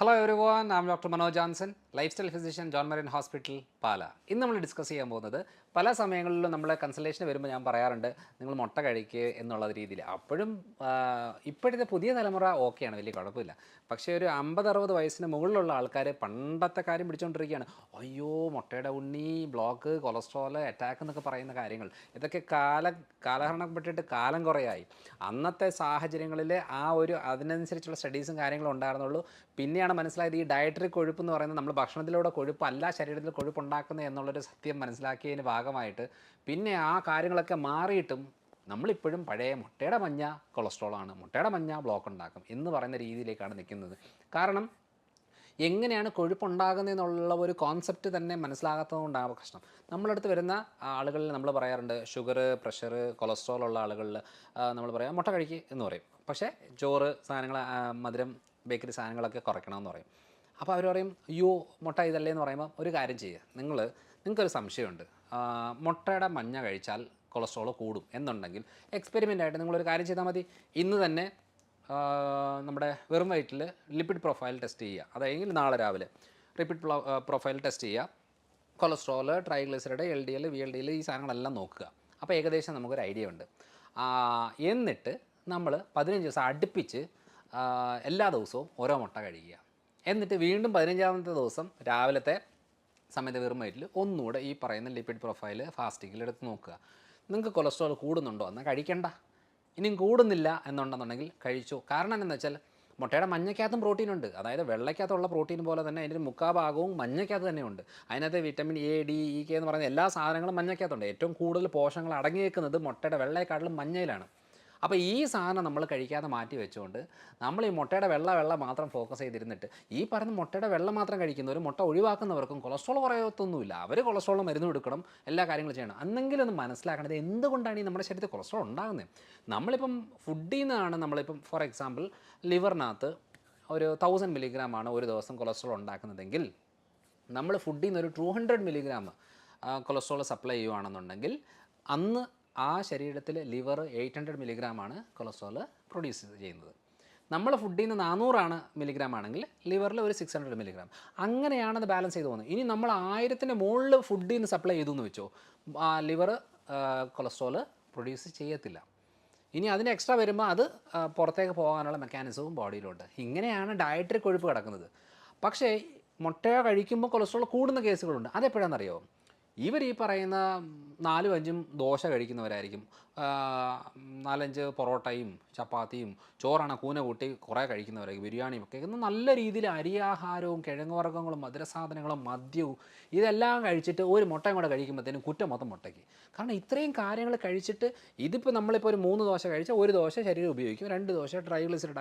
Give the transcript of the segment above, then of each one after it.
Hello everyone am doctor Manoj Johnson lifestyle physician John Marian hospital Pala ഇന്ന് നമ്മൾ discuss ചെയ്യാൻ പോകുന്നത് പല സമയങ്ങളിലും നമ്മളെ കൺസൾട്ടേഷന് വരുമ്പോൾ ഞാൻ പറയാറുണ്ട് നിങ്ങൾ മുട്ട കഴിക്കുക എന്നുള്ള രീതിയിൽ. അപ്പോഴും ഇപ്പോഴത്തെ പുതിയ തലമുറ ഓക്കെയാണ് വലിയ കുഴപ്പമില്ല. പക്ഷേ ഒരു അമ്പത് അറുപത് വയസ്സിന് മുകളിലുള്ള ആൾക്കാർ പണ്ടത്തെ കാര്യം പിടിച്ചുകൊണ്ടിരിക്കുകയാണ് അയ്യോ മുട്ടയുടെ ഉണ്ണി ബ്ലോക്ക് കൊളസ്ട്രോൾ അറ്റാക്ക് എന്നൊക്കെ പറയുന്ന കാര്യങ്ങൾ. ഇതൊക്കെ കാല കാലഹരണപ്പെട്ടിട്ട് കാലം കുറയായി. അന്നത്തെ സാഹചര്യങ്ങളിൽ ആ ഒരു അതിനനുസരിച്ചുള്ള സ്റ്റഡീസും കാര്യങ്ങളും ഉണ്ടായിരുന്നുള്ളൂ. പിന്നെയാണ് മനസ്സിലായത് ഈ ഡയറ്ററി കൊഴുപ്പ് എന്ന് പറയുന്നത് നമ്മൾ ഭക്ഷണത്തിലൂടെ അല്ല ശരീരത്തിൽ കൊഴുപ്പ് ഉണ്ടാക്കുന്നത് എന്നുള്ളൊരു സത്യം മനസ്സിലാക്കിയതിന് ഭാഗമായിട്ട് പിന്നെ ആ കാര്യങ്ങളൊക്കെ മാറിയിട്ടും നമ്മളിപ്പോഴും പഴയ മുട്ടയുടെ മഞ്ഞ കൊളസ്ട്രോളാണ് മുട്ടയുടെ മഞ്ഞ ബ്ലോക്ക് ഉണ്ടാക്കും എന്ന് പറയുന്ന രീതിയിലേക്കാണ് നിൽക്കുന്നത്. കാരണം എങ്ങനെയാണ് കൊഴുപ്പുണ്ടാകുന്നതെന്നുള്ള ഒരു കോൺസെപ്റ്റ് തന്നെ മനസ്സിലാകാത്തതുകൊണ്ടാണ് പ്രശ്നം. നമ്മളടുത്ത് വരുന്ന ആളുകളിൽ നമ്മൾ പറയാറുണ്ട് ഷുഗർ പ്രഷർ കൊളസ്ട്രോൾ ഉള്ള ആളുകളിൽ നമ്മൾ പറയാം മുട്ട കഴിക്കുക എന്ന് പറയും. പക്ഷേ ചോറ് സാധനങ്ങൾ മധുരം ബേക്കറി സാധനങ്ങളൊക്കെ കുറയ്ക്കണമെന്ന് പറയും. അപ്പോൾ അവർ പറയും അയ്യോ മുട്ട ഇതല്ലേ? എന്ന് പറയുമ്പോൾ ഒരു കാര്യം ചെയ്യുക. നിങ്ങൾ നിങ്ങൾക്കൊരു സംശയമുണ്ട്. മുട്ടയുടെ മഞ്ഞ കഴിച്ചാൽ കൊളസ്ട്രോൾ കൂടും എന്നുണ്ടെങ്കിൽ എക്സ്പെരിമെന്റായിട്ട് നിങ്ങളൊരു കാര്യം ചെയ്താൽ മതി. ഇന്ന് തന്നെ നമ്മുടെ വെറും വയറ്റിൽ ലിപ്പിഡ് പ്രൊഫൈൽ ടെസ്റ്റ് ചെയ്യുക. അതായെങ്കിൽ നാളെ രാവിലെ ലിപ്പിഡ് പ്രൊഫൈൽ ടെസ്റ്റ് ചെയ്യുക. Cholesterol triglyceride L D L V L D L ഈ സാധനങ്ങളെല്ലാം നോക്കുക. അപ്പോൾ ഏകദേശം നമുക്കൊരു ഐഡിയ ഉണ്ട്. എന്നിട്ട് നമ്മൾ പതിനഞ്ച് ദിവസം അടുപ്പിച്ച് എല്ലാ ദിവസവും ഓരോ മുട്ട കഴിക്കുക. എന്നിട്ട് വീണ്ടും പതിനഞ്ചാമത്തെ ദിവസം രാവിലത്തെ സമയത്ത് വെറും വയറ്റിൽ ഒന്നുകൂടെ ഈ പറയുന്ന ലിപ്പിഡ് പ്രൊഫൈൽ ഫാസ്റ്റിങ്ങിൽ എടുത്ത് നോക്കുക. നിങ്ങൾക്ക് കൊളസ്ട്രോൾ കൂടുന്നുണ്ടോ? എന്നാൽ കഴിക്കണ്ട. ഇനിയും കൂടുന്നില്ല എന്നുണ്ടെന്നുണ്ടെങ്കിൽ കഴിച്ചു. കാരണം എന്താണെന്ന് വെച്ചാൽ മുട്ടയുടെ മഞ്ഞക്കകത്തും പ്രോട്ടീൻ ഉണ്ട്. അതായത് വെള്ളയ്ക്കകത്തുള്ള പ്രോട്ടീൻ പോലെ തന്നെ അതിന്റെ ഒരു മുക്കാ ഭാഗവും മഞ്ഞക്കകത്ത് തന്നെയുണ്ട് അതിനകത്ത് vitamin A D E K എന്ന് പറയുന്ന എല്ലാ സാധനങ്ങളും മഞ്ഞക്കകത്തുണ്ട്. ഏറ്റവും കൂടുതൽ പോഷങ്ങൾ അടങ്ങിയേക്കുന്നത് മുട്ടയുടെ വെള്ളയെക്കാട്ടിലും മഞ്ഞയിലാണ്. അപ്പോൾ ഈ സാധനം നമ്മൾ കഴിക്കാതെ മാറ്റി വെച്ചുകൊണ്ട് നമ്മൾ ഈ മുട്ടയുടെ വെള്ള വെള്ള മാത്രം ഫോക്കസ് ചെയ്തിരുന്നിട്ട് ഈ പറഞ്ഞ മുട്ടയുടെ വെള്ളം മാത്രം കഴിക്കുന്നവർ മുട്ട ഒഴിവാക്കുന്നവർക്കും കൊളസ്ട്രോൾ കുറയത്തൊന്നുമില്ല. അവർ കൊളസ്ട്രോൾ മരുന്ന് കൊടുക്കണം എല്ലാ കാര്യങ്ങളും ചെയ്യണം. അന്നെങ്കിലും ഒന്ന് മനസ്സിലാക്കണത് എന്തുകൊണ്ടാണ് ഈ നമ്മുടെ ശരീരത്തിൽ കൊളസ്ട്രോൾ ഉണ്ടാകുന്നത് നമ്മളിപ്പം ഫുഡിൽ നിന്നാണ് നമ്മളിപ്പം ഫോർ എക്സാമ്പിൾ ലിവറിനകത്ത് ഒരു തൗസൻഡ് മില്ലിഗ്രാം ആണ് ഒരു ദിവസം കൊളസ്ട്രോൾ ഉണ്ടാക്കുന്നതെങ്കിൽ നമ്മൾ ഫുഡിൽ നിന്ന് ഒരു two hundred milligram cholesterol supply ചെയ്യുകയാണെന്നുണ്ടെങ്കിൽ അന്ന് ആ ശരീരത്തിൽ ലിവർ എയ്റ്റ് ഹൺഡ്രഡ് മില്ലിഗ്രാമാണ് കൊളസ്ട്രോൾ പ്രൊഡ്യൂസ് ചെയ്യുന്നത്. നമ്മൾ ഫുഡിൽ നിന്ന് നാനൂറാണ് മില്ലിഗ്രാം ആണെങ്കിൽ ലിവറിൽ ഒരു സിക്സ് ഹൺഡ്രഡ് മില്ലിഗ്രാം. അങ്ങനെയാണത് ബാലൻസ് ചെയ്ത് പോകുന്നത്. ഇനി നമ്മൾ ആയിരത്തിന്റെ മുകളിൽ ഫുഡിൽ നിന്ന് സപ്ലൈ ചെയ്തു എന്ന് വെച്ചോ ലിവർ കൊളസ്ട്രോൾ പ്രൊഡ്യൂസ് ചെയ്യത്തില്ല. ഇനി അതിന് എക്സ്ട്രാ വരുമ്പോൾ അത് പുറത്തേക്ക് പോകാനുള്ള മെക്കാനിസവും ബോഡിയിലുണ്ട്. ഇങ്ങനെയാണ് ഡയറ്ററി കൊഴുപ്പ് കിടക്കുന്നത്. പക്ഷേ മുട്ട കഴിക്കുമ്പോൾ കൊളസ്ട്രോൾ കൂടുന്ന കേസുകളുണ്ട്. അതെപ്പോഴാണെന്നറിയോ? ഇവർ ഈ പറയുന്ന നാലും അഞ്ചും ദോശ കഴിക്കുന്നവരായിരിക്കും. നാലഞ്ച് പൊറോട്ടയും ചപ്പാത്തിയും ചോറാണ് കൂന കൂട്ടി കുറേ കഴിക്കുന്നവരൊക്കെ ബിരിയാണിയും ഒക്കെ. ഇന്ന് നല്ല രീതിയിൽ അരിയാഹാരവും കിഴങ്ങ് വർഗങ്ങളും മധുരസാധനങ്ങളും മദ്യവും ഇതെല്ലാം കഴിച്ചിട്ട് ഒരു മുട്ടയും കൂടെ കഴിക്കുമ്പോഴത്തേനും കുറ്റം മൊത്തം മുട്ടയ്ക്ക്. കാരണം ഇത്രയും കാര്യങ്ങൾ കഴിച്ചിട്ട് ഇതിപ്പോൾ നമ്മളിപ്പോൾ ഒരു മൂന്ന് ദോശ കഴിച്ചാൽ ഒരു ദോശ ശരീരം ഉപയോഗിക്കും രണ്ട് ദോശ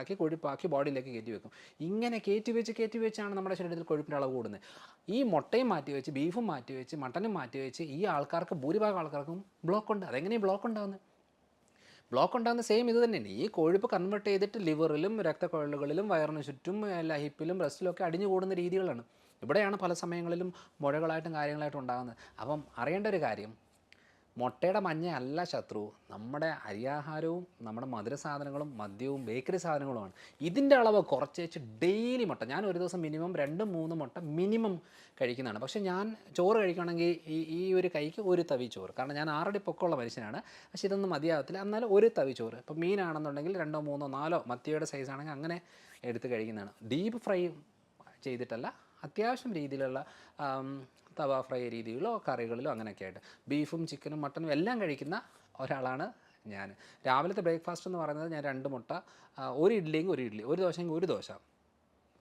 ആക്കി കൊഴുപ്പാക്കി ബോഡിയിലേക്ക് കയറ്റി വെക്കും. ഇങ്ങനെ കയറ്റി വെച്ച് കയറ്റി വെച്ചാണ് നമ്മുടെ ശരീരത്തിൽ കൊഴുപ്പിന്റെ അളവ് കൂടുന്നത്. ഈ മുട്ടയും മാറ്റി വെച്ച് ബീഫും മാറ്റി വെച്ച് മട്ടനും മാറ്റി വെച്ച് ഈ ആൾക്കാർക്ക് ഭൂരിഭാഗം ആൾക്കാർക്കും ബ്ലോക്ക് ഉണ്ട് അതെങ്ങനെയാണ് ബ്ലോക്ക് ഉണ്ടാകുന്നത് ബ്ലോക്ക് ഉണ്ടാകുന്ന സെയിം ഇത് തന്നെയാണ്. ഈ കൊഴുപ്പ് കൺവേർട്ട് ചെയ്തിട്ട് ലിവറിലും രക്തക്കൊഴലുകളിലും വയറിന് ചുറ്റും ലഹിപ്പിലും ഹിപ്പിലും ബ്രസ്റ്റിലും ഒക്കെ അടിഞ്ഞു കൂടുന്ന രീതികളാണ്. ഇവിടെയാണ് പല സമയങ്ങളിലും മുഴകളായിട്ടും കാര്യങ്ങളായിട്ടും ഉണ്ടാകുന്നത്. അപ്പം അറിയേണ്ട ഒരു കാര്യം മുട്ടയുടെ മഞ്ഞ അല്ല ശത്രു. നമ്മുടെ അരിയാഹാരവും നമ്മുടെ മധുര സാധനങ്ങളും മദ്യവും ബേക്കറി സാധനങ്ങളുമാണ്. ഇതിന്റെ അളവ് കുറച്ച് വെച്ച് ഡെയിലി മുട്ട. ഞാൻ ഒരു ദിവസം മിനിമം രണ്ട് മൂന്ന് മുട്ട മിനിമം കഴിക്കുന്നതാണ്. പക്ഷേ ഞാൻ ചോറ് കഴിക്കുകയാണെങ്കിൽ ഈ ഈ ഒരു കൈക്ക് ഒരു തവി ചോറ്. കാരണം ഞാൻ ആറടി പൊക്കമുള്ള മനുഷ്യനാണ്. പക്ഷേ ഇതൊന്നും മതിയാകത്തില്ല എന്നാലും ഒരു തവി ചോറ്. ഇപ്പോൾ മീനാണെന്നുണ്ടെങ്കിൽ രണ്ടോ മൂന്നോ നാലോ മത്തിയുടെ സൈസാണെങ്കിൽ അങ്ങനെ എടുത്ത് കഴിക്കുന്നതാണ്. ഡീപ്പ് ഫ്രൈ ചെയ്തിട്ടല്ല അത്യാവശ്യം രീതിയിലുള്ള തവ ഫ്രൈ രീതിയിലോ കറികളിലോ അങ്ങനെയൊക്കെ ആയിട്ട്. ബീഫും ചിക്കനും മട്ടനും എല്ലാം കഴിക്കുന്ന ഒരാളാണ് ഞാൻ. രാവിലത്തെ ബ്രേക്ക്ഫാസ്റ്റ് എന്ന് പറയുന്നത് ഞാൻ രണ്ട് മുട്ട ഒരു ഇഡ്ഡലിയെങ്കിൽ ഒരു ഇഡ്ഡലി ഒരു ദോശയെങ്കിൽ ഒരു ദോശ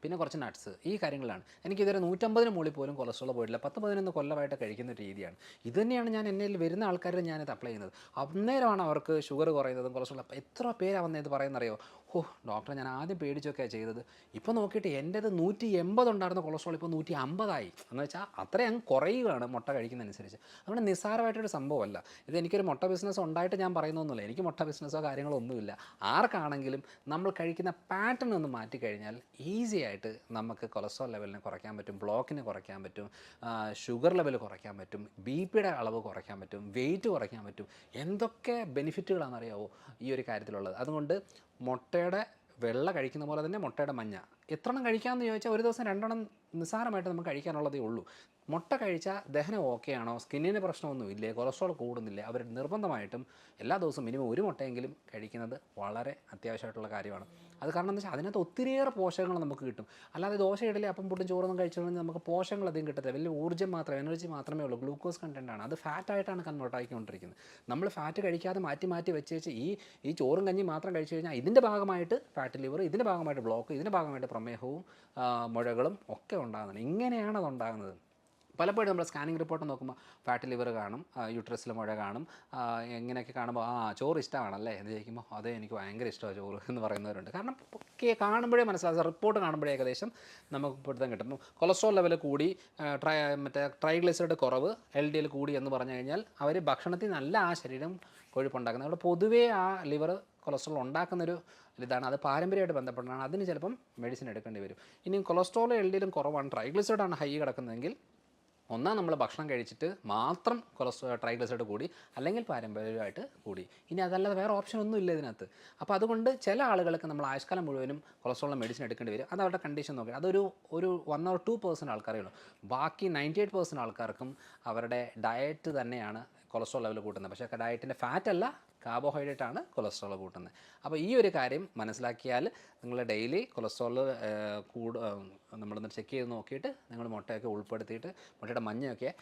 പിന്നെ കുറച്ച് നട്ട്സ്. ഈ കാര്യങ്ങളാണ്. എനിക്കിതുവരെ നൂറ്റമ്പതിന് മുകളിൽ പോലും കൊളസ്ട്രോൾ പോയിട്ടില്ല. പത്ത് പതിനൊന്ന് കൊല്ലമായിട്ട് കഴിക്കുന്ന രീതിയാണ്. ഇത് തന്നെയാണ് ഞാൻ എന്നിൽ വരുന്ന ആൾക്കാരിൽ ഞാനിത് അപ്ലൈ ചെയ്യുന്നത്. അന്നേരമാണ് അവർക്ക് ഷുഗർ കുറയുന്നതും കൊളസ്ട്രോൾ എത്ര പേരാ വന്നത് പറയുന്നറിയോ? ഓ ഡോക്ടറെ ഞാൻ ആദ്യം പേടിച്ചൊക്കെയാണ് ചെയ്തത്. ഇപ്പോൾ നോക്കിയിട്ട് എന്റേത് നൂറ്റി എൺപത് ഉണ്ടായിരുന്ന കൊളസ്ട്രോൾ ഇപ്പോൾ നൂറ്റി അമ്പതായി എന്ന് വെച്ചാൽ അത്രയും അങ്ങ് കുറയുകയാണ് മുട്ട കഴിക്കുന്നതനുസരിച്ച്. അതുകൊണ്ട് നിസ്സാരമായിട്ടൊരു സംഭവമല്ല. ഇത് എനിക്കൊരു മുട്ട ബിസിനസ് ഉണ്ടായിട്ട് ഞാൻ പറയുന്നൊന്നുമില്ല. എനിക്ക് മുട്ട ബിസിനസ്സോ കാര്യങ്ങളോ ഒന്നുമില്ല ആർക്കാണെങ്കിലും നമ്മൾ കഴിക്കുന്ന പാറ്റേൺ ഒന്ന് മാറ്റിക്കഴിഞ്ഞാൽ ഈസി ആയിട്ട് നമുക്ക് കൊളസ്ട്രോൾ ലെവലിനെ കുറയ്ക്കാൻ പറ്റും ബ്ലോക്കിനെ കുറയ്ക്കാൻ പറ്റും ഷുഗർ ലെവൽ കുറയ്ക്കാൻ പറ്റും ബി പിയുടെ അളവ് കുറയ്ക്കാൻ പറ്റും വെയിറ്റ് കുറയ്ക്കാൻ പറ്റും. എന്തൊക്കെ ബെനിഫിറ്റുകളാണെന്നറിയാവോ ഈ ഒരു കാര്യത്തിലുള്ളത്? അതുകൊണ്ട് മുട്ടയുടെ വെള്ള കഴിക്കുന്ന പോലെ തന്നെ മുട്ടയുടെ മഞ്ഞ. എത്രണ്ണം കഴിക്കാമെന്ന് ചോദിച്ചാൽ ഒരു ദിവസം രണ്ടെണ്ണം നിസ്സാരമായിട്ട് നമുക്ക് കഴിക്കാനുള്ളതേ ഉള്ളൂ. മുട്ട കഴിച്ചാൽ ദഹനം ഓക്കെ ആണോ സ്കിന്നിന് പ്രശ്നമൊന്നും ഇല്ലേ കൊളസ്ട്രോൾ കൂടുന്നില്ലേ? അവർ നിർബന്ധമായിട്ടും എല്ലാ ദിവസവും മിനിമം ഒരു മുട്ടയെങ്കിലും കഴിക്കുന്നത് വളരെ അത്യാവശ്യമായിട്ടുള്ള കാര്യമാണ്. അത് കാരണം എന്താ വെച്ചാൽ അതിനകത്ത് ഒത്തിരിയേറെ പോഷകങ്ങൾ നമുക്ക് കിട്ടും. അല്ലാതെ ദോശ ഇഡലി അപ്പം പുട്ടും ചോറൊന്നും കഴിച്ചിട്ടുണ്ടെങ്കിൽ നമുക്ക് പോഷകങ്ങൾ അധികം കിട്ടത്തില്ല. വലിയ ഊർജം മാത്രം എനർജി മാത്രമേ ഉള്ളൂ. ഗ്ലൂക്കോസ് കണ്ടന്റ് ആണ്. അത് ഫാറ്റായിട്ടാണ് കൺവേർട്ട് ആയിക്കൊണ്ടിരിക്കുന്നത്. നമ്മൾ ഫാറ്റ് കഴിക്കാതെ മാറ്റി മാറ്റി വെച്ച് വെച്ച് ഈ ഈ ചോറും കഞ്ഞി മാത്രം കഴിച്ചു കഴിഞ്ഞാൽ ഇതിന്റെ ഭാഗമായിട്ട് ഫാറ്റ് ലിവർ ഇതിന്റെ ഭാഗമായിട്ട് ബ്ലോക്ക് ഇതിന്റെ ഭാഗമായിട്ട് പ്രമേഹവും മുഴകളും ഒക്കെ ഉണ്ടാകുന്നത് ഇങ്ങനെയാണ് അത് ഉണ്ടാകുന്നത്. പലപ്പോഴും നമ്മൾ സ്കാനിങ് റിപ്പോർട്ട് നോക്കുമ്പോൾ ഫാറ്റ് ലിവർ കാണും യൂട്രസിൽ മുഴ കാണും എങ്ങനെയൊക്കെ കാണുമ്പോൾ ആ ചോറ് ഇഷ്ടമാണല്ലേ എന്ന് ചോദിക്കുമ്പോൾ അതേ എനിക്ക് ഭയങ്കര ഇഷ്ടമാണ് ചോറ് എന്ന് പറയുന്നവരുണ്ട്. കാരണം ഒക്കെ കാണുമ്പോഴേ മനസ്സിലാകും റിപ്പോർട്ട് കാണുമ്പോഴേ ഏകദേശം നമുക്ക് പിടുത്തം കിട്ടും. കൊളസ്ട്രോൾ ലെവൽ കൂടി ട്രൈ മറ്റേ ട്രൈഗ്ലിസറൈഡ് കുറവ് എൽ ഡി എൽ കൂടി എന്ന് പറഞ്ഞു കഴിഞ്ഞാൽ അവർ ഭക്ഷണത്തിൽ നല്ല ആ ശരീരം കൊഴുപ്പുണ്ടാക്കുന്നത്. അവിടെ പൊതുവേ ആ ലിവർ കൊളസ്ട്രോൾ ഉണ്ടാക്കുന്നൊരു ഇതാണ്. അത് പാരമ്പര്യമായിട്ട് ബന്ധപ്പെട്ടാണ്. അതിന് ചിലപ്പം മെഡിസിൻ എടുക്കേണ്ടി വരും. ഇനി കൊളസ്ട്രോൾ എൽ ഡിയിലും കുറവാണ്. ട്രൈഗ്ലിസൈഡാണ് ഹൈ കിടക്കുന്നതെങ്കിൽ ഒന്നാം നമ്മൾ ഭക്ഷണം കഴിച്ചിട്ട് മാത്രം കൊളസ്ട്രോ ട്രൈഗ്ലിസൈഡ് കൂടി അല്ലെങ്കിൽ പാരമ്പര്യമായിട്ട് കൂടി. ഇനി അതല്ലാതെ വേറെ ഓപ്ഷൻ ഒന്നും ഇല്ല ഇതിനകത്ത്. അപ്പോൾ അതുകൊണ്ട് ചില ആളുകൾക്ക് നമ്മൾ ആയുഷ്കാലം മുഴുവനും കൊളസ്ട്രോളിന്റെ മെഡിസിൻ എടുക്കേണ്ടി വരും. അത് അവരുടെ കണ്ടീഷൻ നോക്കി. അതൊരു ഒരു വൺ ഓർ ടു പേഴ്സന്റ് ആൾക്കാരേ ഉള്ളൂ. ബാക്കി നയന്റി എയ്റ്റ് പേഴ്സന്റ് ആൾക്കാർക്കും അവരുടെ ഡയറ്റ് തന്നെയാണ് കൊളസ്ട്രോൾ ലെവൽ കൂട്ടുന്നത്. പക്ഷേ ഡയറ്റിന്റെ ഫാറ്റ് അല്ല കാർബോഹൈഡ്രേറ്റ് ആണ് കൊളസ്ട്രോൾ കൂട്ടുന്നത്. അപ്പോൾ ഈ ഒരു കാര്യം മനസ്സിലാക്കിയാൽ നിങ്ങൾ ഡെയിലി കൊളസ്ട്രോൾ കൂട് നമ്മളൊന്ന് ചെക്ക് ചെയ്ത് നോക്കിയിട്ട് നിങ്ങൾ മുട്ടയൊക്കെ ഉൾപ്പെടുത്തിയിട്ട് മുട്ടയുടെ മഞ്ഞയൊക്കെ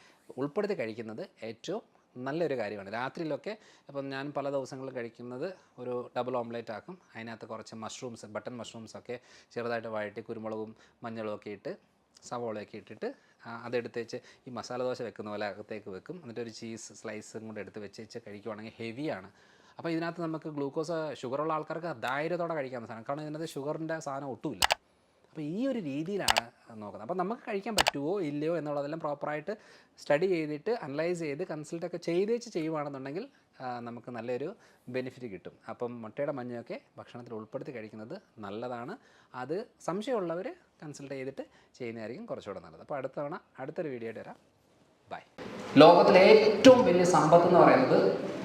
ഉൾപ്പെടുത്തി കഴിക്കുന്നത് ഏറ്റവും നല്ലൊരു കാര്യമാണ്. രാത്രിയിലൊക്കെ ഇപ്പം ഞാൻ പല ദിവസങ്ങളിൽ കഴിക്കുന്നത് ഒരു ഡബിൾ ഓംലേറ്റ് ആക്കും. അതിനകത്ത് കുറച്ച് മഷ്റൂംസ് ബട്ടൺ മഷ്റൂംസ് ഒക്കെ ചെറുതായിട്ട് വഴറ്റി കുരുമുളകും മഞ്ഞളും ഒക്കെ ഇട്ട് സവോളയൊക്കെ ഇട്ടിട്ട് അതെടുത്ത് വെച്ച് ഈ മസാല ദോശ വെക്കുന്ന പോലെ അകത്തേക്ക് വെക്കും. എന്നിട്ട് ഒരു ചീസ് സ്ലൈസും കൂടെ എടുത്ത് വെച്ച് വെച്ച് കഴിക്കുവാണെങ്കിൽ ഹെവിയാണ് അപ്പോൾ ഇതിനകത്ത് നമുക്ക് ഗ്ലൂക്കോസ് ഷുഗറുള്ള ആൾക്കാർക്ക് ധൈര്യത്തോടെ കഴിക്കാവുന്ന സാധനം. കാരണം ഇതിനകത്ത് ഷുഗറിന്റെ സാധനം ഒട്ടുമില്ല. അപ്പോൾ ഈ ഒരു രീതിയിലാണ് നോക്കുന്നത്. അപ്പോൾ നമുക്ക് കഴിക്കാൻ പറ്റുമോ ഇല്ലയോ എന്നുള്ളതെല്ലാം പ്രോപ്പറായിട്ട് സ്റ്റഡി ചെയ്തിട്ട് അനലൈസ് ചെയ്ത് കൺസൾട്ടൊക്കെ ചെയ്ത് വെച്ച് ചെയ്യുവാണെന്നുണ്ടെങ്കിൽ നമുക്ക് നല്ലൊരു ബെനിഫിറ്റ് കിട്ടും. അപ്പം മുട്ടയുടെ മഞ്ഞയൊക്കെ ഭക്ഷണത്തിൽ ഉൾപ്പെടുത്തി കഴിക്കുന്നത് നല്ലതാണ്. അത് സംശയമുള്ളവർ കൺസൾട്ട് ചെയ്തിട്ട് ചെയ്യുന്നതായിരിക്കും കുറച്ചുകൂടെ നല്ലത്. അപ്പോൾ അടുത്ത തവണ അടുത്തൊരു വീഡിയോ വരാം. ബൈ ലോകത്തിലെ ഏറ്റവും വലിയ സമ്പത്ത് എന്ന് പറയുന്നത്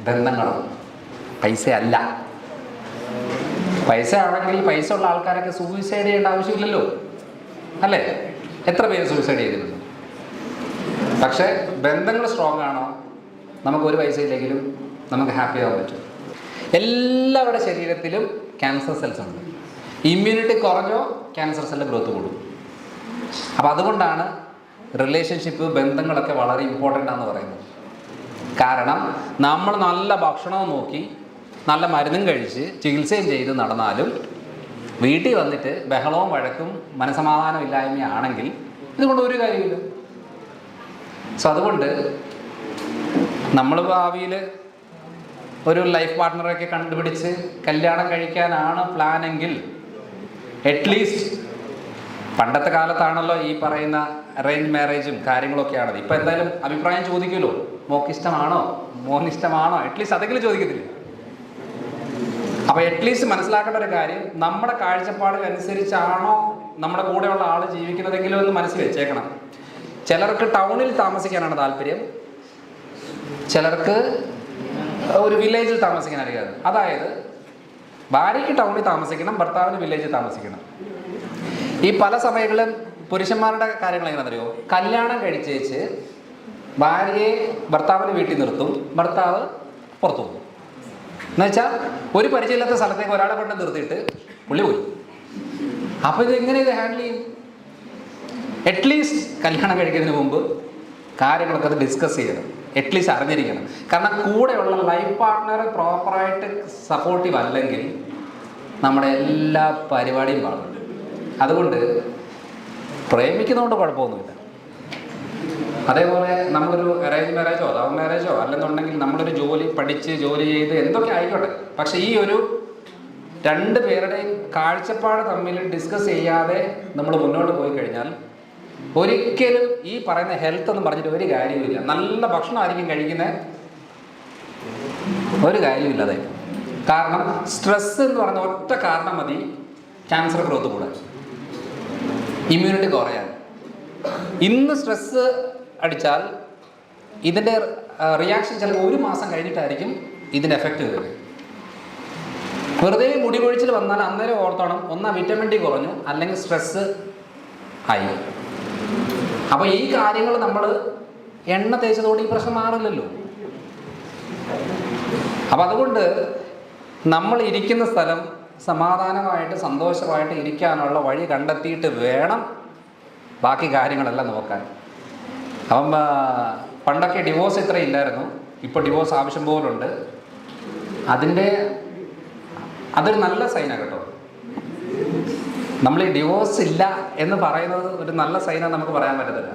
ബന്ധങ്ങളാണ്. പൈസ അല്ല പൈസ ആണെങ്കിൽ പൈസ ഉള്ള ആൾക്കാരൊക്കെ സൂയിസൈഡ് ചെയ്യേണ്ട ആവശ്യമില്ലല്ലോ. അല്ലേ? എത്ര പേര് സൂയിസൈഡ് ചെയ്തിട്ടുണ്ട് പക്ഷേ ബന്ധങ്ങൾ സ്ട്രോങ് ആണോ? നമുക്ക് ഒരു പൈസ ഇല്ലെങ്കിലും നമുക്ക് ഹാപ്പി ആവാൻ പറ്റും. എല്ലാവരുടെ ശരീരത്തിലും ക്യാൻസർ സെൽസ് ഉണ്ട്. ഇമ്മ്യൂണിറ്റി കുറഞ്ഞോ ക്യാൻസർ സെല്ലിന്റെ ഗ്രോത്ത് കൂടും. അപ്പോൾ അതുകൊണ്ടാണ് റിലേഷൻഷിപ്പ് ബന്ധങ്ങളൊക്കെ വളരെ ഇമ്പോർട്ടന്റ് ആണെന്ന് പറയുന്നത്. കാരണം നമ്മൾ നല്ല ഭക്ഷണവും നോക്കി നല്ല മരുന്നും കഴിച്ച് ചികിത്സയും ചെയ്ത് നടന്നാലും വീട്ടിൽ വന്നിട്ട് ബഹളവും വഴക്കും മനസമാധാനം ഇല്ലായ്മയാണെങ്കിൽ ഇതുകൊണ്ട് ഒരു കാര്യമില്ല. സോ അതുകൊണ്ട് നമ്മൾ ഭാവിയിൽ ഒരു ലൈഫ് പാർട്ട്ണറൊക്കെ കണ്ടുപിടിച്ച് കല്യാണം കഴിക്കാനാണ് പ്ലാനെങ്കിൽ അറ്റ്ലീസ്റ്റ് പണ്ടത്തെ കാലത്താണല്ലോ ഈ പറയുന്ന അറേഞ്ച് മാരേജും കാര്യങ്ങളൊക്കെയാണത്. ഇപ്പം എന്തായാലും അഭിപ്രായം ചോദിക്കുമല്ലോ. മോക്ക് ഇഷ്ടമാണോ മോന് ഇഷ്ടമാണോ അറ്റ്ലീസ്റ്റ് അതെങ്കിലും ചോദിക്കത്തില്ല? അപ്പോൾ അറ്റ്ലീസ്റ്റ് മനസ്സിലാക്കേണ്ട ഒരു കാര്യം നമ്മുടെ കാഴ്ചപ്പാടിനനുസരിച്ചാണോ നമ്മുടെ കൂടെയുള്ള ആൾ ജീവിക്കുന്നതെങ്കിലും എന്ന് മനസ്സിൽ വെച്ചേക്കണം. ചിലർക്ക് ടൗണിൽ താമസിക്കാനാണ് താല്പര്യം. ചിലർക്ക് ഒരു വില്ലേജിൽ താമസിക്കാൻ താമസിക്കാനായിരിക്കും അതായത് ഭാര്യയ്ക്ക് ടൗണിൽ താമസിക്കണം ഭർത്താവിന് വില്ലേജിൽ താമസിക്കണം. ഈ പല സമയങ്ങളിലും പുരുഷന്മാരുടെ കാര്യങ്ങൾ എങ്ങനെയാണെന്നറിയോ? കല്യാണം കഴിച്ചേച്ച് ഭാര്യയെ ഭർത്താവിന്റെ വീട്ടിൽ നിർത്തും ഭർത്താവ് പുറത്തു പോകും. എന്നുവെച്ചാൽ ഒരു പരിചയമില്ലാത്ത സ്ഥലത്തേക്ക് ഒരാളെ കൊണ്ട് നിർത്തിയിട്ട് പുള്ളി പോയി. അപ്പോൾ ഇത് ഇത് ഹാൻഡിൽ ചെയ്യും? അറ്റ്ലീസ്റ്റ് കല്യാണം കഴിക്കുന്നതിന് മുമ്പ് കാര്യങ്ങളൊക്കെ അത് ഡിസ്കസ് ചെയ്യണം. അറ്റ്ലീസ്റ്റ് അറിഞ്ഞിരിക്കണം. കാരണം കൂടെയുള്ള ലൈഫ് പാർട്ട്ണർ പ്രോപ്പറായിട്ട് സപ്പോർട്ടീവ് അല്ലെങ്കിൽ നമ്മുടെ എല്ലാ പരിപാടിയും പാടും. അതുകൊണ്ട് പ്രേമിക്കുന്നതുകൊണ്ട് കുഴപ്പമൊന്നുമില്ല. അതേപോലെ നമ്മളൊരു അറേഞ്ച് മാരേജോ ലവ് മാരേജോ അല്ലെന്നുണ്ടെങ്കിൽ നമ്മളൊരു ജോലി പഠിച്ച് ജോലി ചെയ്ത് എന്തൊക്കെ ആയിക്കോട്ടെ. പക്ഷെ ഈ ഒരു രണ്ട് പേരുടെയും കാഴ്ചപ്പാട് തമ്മിൽ ഡിസ്കസ് ചെയ്യാതെ നമ്മൾ മുന്നോട്ട് പോയി കഴിഞ്ഞാൽ ഒരിക്കലും ഈ പറയുന്ന ഹെൽത്ത് എന്ന് പറഞ്ഞിട്ട് ഒരു കാര്യമില്ല നല്ല ഭക്ഷണമായിരിക്കും കഴിക്കുന്നത് ഒരു കാര്യമില്ലാതെ കാരണം സ്ട്രെസ് എന്ന് പറഞ്ഞ ഒറ്റ കാരണം മതി ക്യാൻസർ ഗ്രോത്ത് കൂടാൻ ഇമ്മ്യൂണിറ്റി കുറയാൻ. ഇന്ന് സ്ട്രെസ് അടിച്ചാൽ ഇതിന്റെ റിയാക്ഷൻ ചിലപ്പോൾ ഒരു മാസം കഴിഞ്ഞിട്ടായിരിക്കും ഇതിന്റെ എഫക്റ്റ് വരുന്നത് വെറുതെ മുടി കൊഴിച്ചിൽ വന്നാൽ അന്നേരം ഓർത്തോണം. ഒന്നാ വിറ്റമിൻ ഡി കുറഞ്ഞു അല്ലെങ്കിൽ സ്ട്രെസ് ആയി. അപ്പോൾ ഈ കാര്യങ്ങൾ നമ്മൾ എണ്ണ തേച്ചതുകൊണ്ട് ഈ പ്രശ്നം മാറില്ലല്ലോ. അപ്പം അതുകൊണ്ട് നമ്മൾ ഇരിക്കുന്ന സ്ഥലം സമാധാനമായിട്ട് സന്തോഷമായിട്ട് ഇരിക്കാനുള്ള വഴി കണ്ടെത്തിയിട്ട് വേണം ബാക്കി കാര്യങ്ങളെല്ലാം നോക്കാൻ. അപ്പം പണ്ടൊക്കെ ഡിവോഴ്സ് ഇത്ര ഇല്ലായിരുന്നു. ഇപ്പോൾ ഡിവോഴ്സ് ആവശ്യം പോലുണ്ട്. അതിന്റെ അതൊരു നല്ല സൈനാണ് കേട്ടോ. നമ്മൾ ഈ ഡിവോഴ്സ് ഇല്ല എന്ന് പറയുന്നത് ഒരു നല്ല സൈനാണ് നമുക്ക് പറയാൻ പറ്റത്തില്ല.